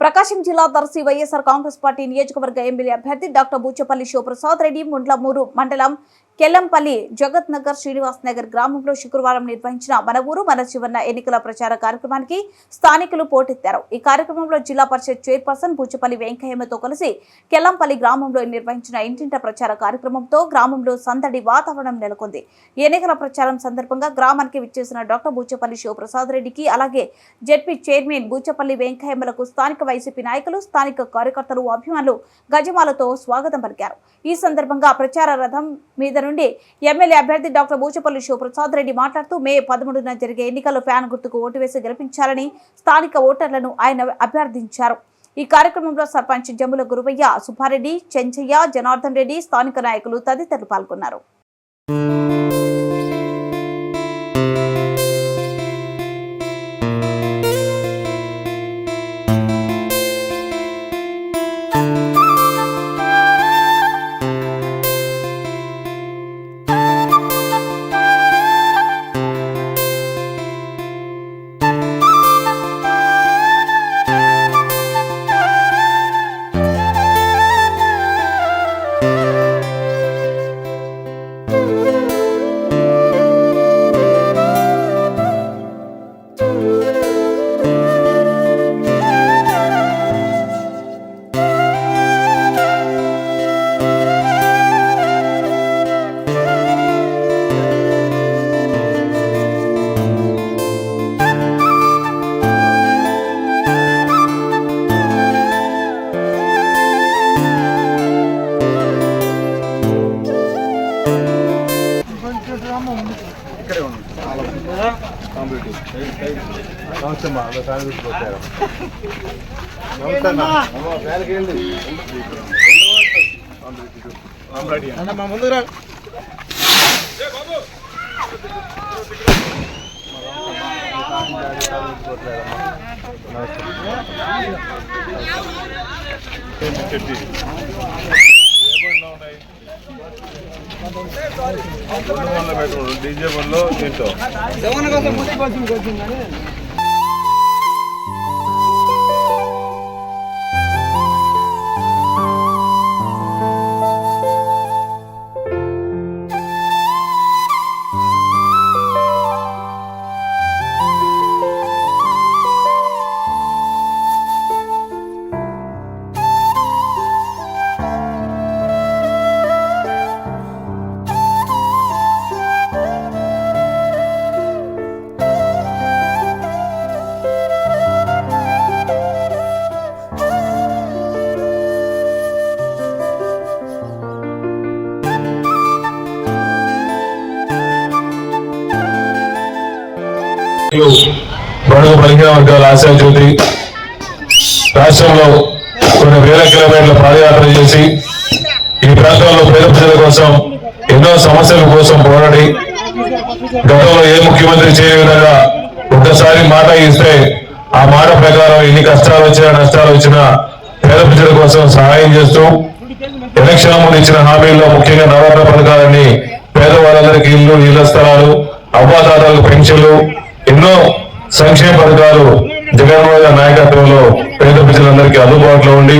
ప్రకాశం జిల్లా Darsi YSR Congress party నియోజకవర్గ MLA అభ్యర్థి డాక్టర్ బూచపల్లి శివప్రసాద్ రెడ్డి ముండ్లమూరు మండలం కెల్లంపల్లి జగత్ నగర్ శ్రీనివాస్ నగర్ గ్రామంలో శుక్రవారం నిర్వహించిన మన ఊరు మన చివరన ఎన్నికల ప్రచార కార్యక్రమానికి స్థానికులు పోటెత్తారు. ఈ కార్యక్రమంలో జిల్లా పరిషత్ చైర్పర్సన్ బూచపల్లి వెంకయ్యమ్మతో కలిసి కెల్లంపల్లి గ్రామంలో నిర్వహించిన ఇంటింట ప్రచార కార్యక్రమంతో గ్రామంలో సందడి వాతావరణం నెలకొంది. ఎన్నికల ప్రచారం సందర్భంగా గ్రామానికి విచ్చేసిన డాక్టర్ బూచపల్లి శివప్రసాద్ రెడ్డికి అలాగే జెడ్పీ చైర్మన్ బూచపల్లి వెంకయ్యమ్మలకు స్థానిక వైసీపీ నాయకులు స్థానిక కార్యకర్తలు అభిమానులు గజమాలతో స్వాగతం పలికారు. ఈ సందర్భంగా ప్రచార రథం మీద నుండి ఎమ్మెల్యే అభ్యర్థి డాక్టర్ బూచపల్లి శివప్రసాద్ రెడ్డి మాట్లాడుతూ మే పదమూడున జరిగే ఎన్నికల్లో ఫ్యాన్ గుర్తుకు ఓటు వేసి గెలిపించాలని స్థానిక ఓటర్లను ఆయన అభ్యర్థించారు. ఈ కార్యక్రమంలో సర్పంచ్ జమ్ముల గురువయ్య సుబ్బారెడ్డి చెంచయ్య జనార్దన్ రెడ్డి స్థానిక నాయకులు తదితరులు పాల్గొన్నారు. నమస్తే అమ్మా అలా ఫ్యాన్ తీసుకొచ్చారు నమస్తే అమ్మ. ఫ్యాన్కి వెళ్ళి. అన్న మా ముందు రా. చెట్టి డీజే బండ్లో దీంతో బడుగు బలిగిన వర్గాల ఆశాజ్యోతి రాష్ట్రంలో కొన్ని వేల కిలోమీటర్ల పాదయాత్ర చేసి ఈ ప్రాంతంలో పేద ప్రజల కోసం ఎన్నో సమస్యల కోసం పోరాడి గతంలో ఏ ముఖ్యమంత్రి చేయని విధంగా ఒక్కసారి మాట ఇస్తే ఆ మాట ప్రకారం ఎన్ని కష్టాలు వచ్చినా నష్టాలు వచ్చినా పేద ప్రజల కోసం సహాయం చేస్తూ ఎలక్షన్ ముందు ఇచ్చిన హామీల్లో ముఖ్యంగా నవరత్న పథకాలన్నీ పేదవాళ్ళందరికీ ఇల్లు ఇళ్ళ స్థలాలు అవ్వాతాతలకు పెన్షన్లు ఎన్నో సంక్షేమ పథకాలు జగన్మోహన్ నాయకత్వంలో పేద ప్రజలందరికీ అందుబాటులో ఉండి